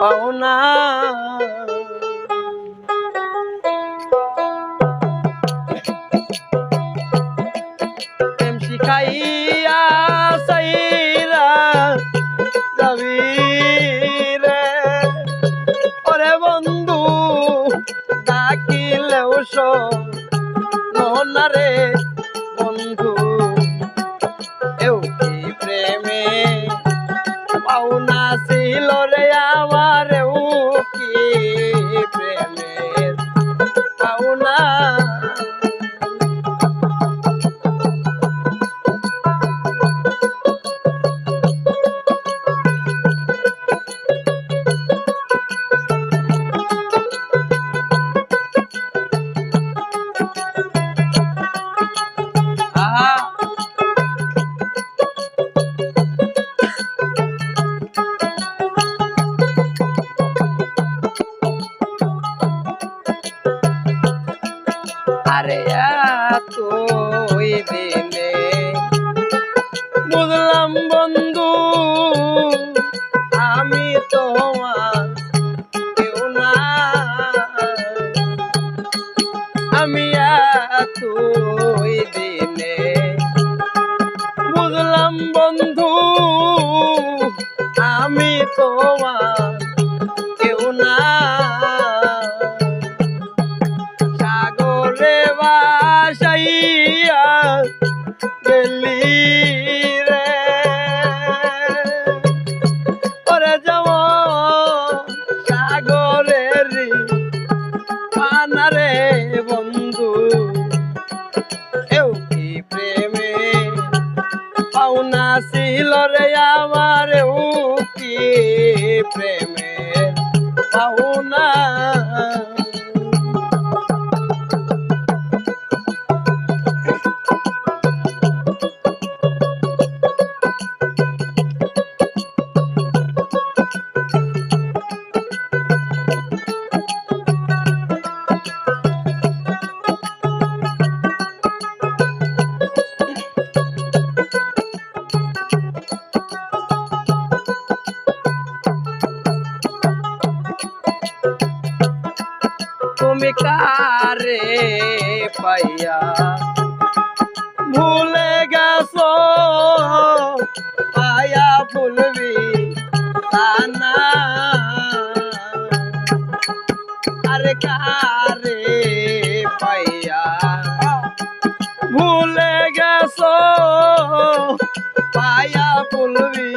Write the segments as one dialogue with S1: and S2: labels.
S1: পাওনা শিখাইয়া সাইরা যাবি রে। ওরে বন্ধু, ডাকিলেও শোনা রে বন্ধু। এও কি প্রেমে পাওনা তুই দিনে বুঝলাম বন্ধু, আমি তোমার কেউ না আমি তুই দিনে। বুঝলাম বন্ধু, আমি তোমার প্রেমে পাইয়া। ভুলে গেছো পায়া ভুলবি তানা আরে কারে পাইয়া। ভুলে গেছো পায়া ভুলবি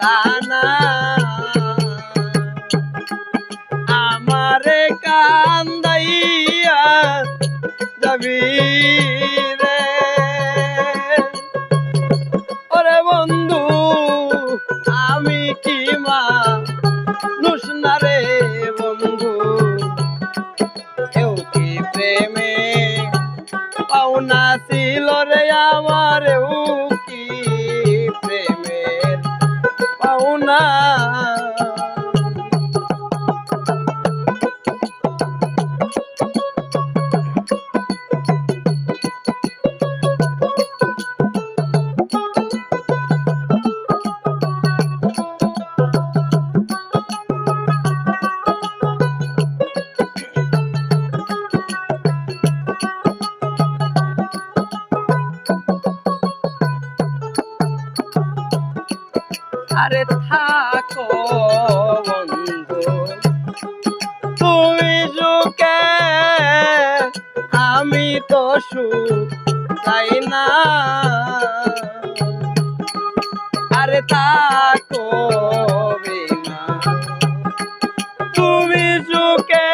S1: তানা আরে থাকো বন্ধু। তুমি সুখে, আমি তো সুখ চাই না? আরে থাকো তুমি সুখে,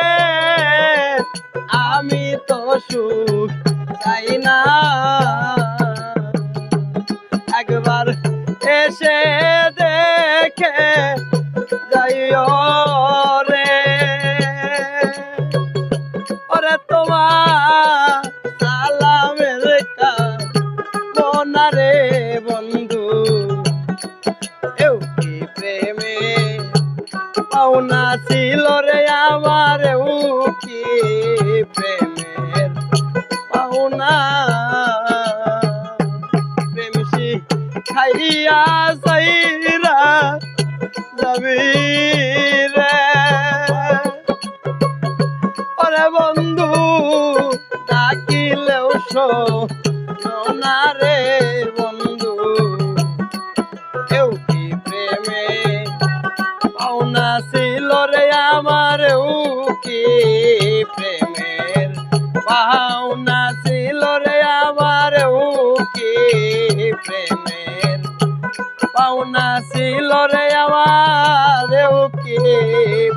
S1: আমি তো সুখ চাই না? একবার এসে পাওনা ছিল রে আমার উকি প্রেমের পাওনা। প্রেম শিখাইয়া সাইরা যাবি রে। ওরে বন্ধু, ডাকিলেও রে। পাওনা ছিল রে আমার কি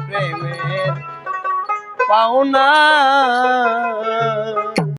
S1: প্রেমের পাওনা।